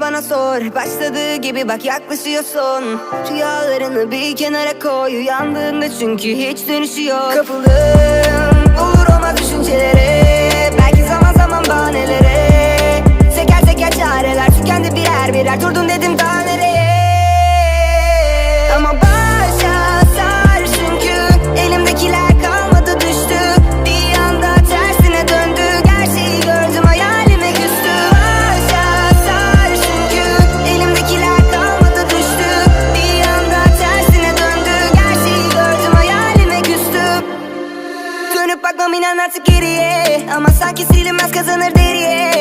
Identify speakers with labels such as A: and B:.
A: bana sor. Başladığı gibi bak yaklaşıyorsun. Rüyalarını bir kenara koy. Uyandığında çünkü hiç dönüşü yok. Kapıldım Dönüp bakmam inan artık geriye. Ama sanki silinmez kazanır deriye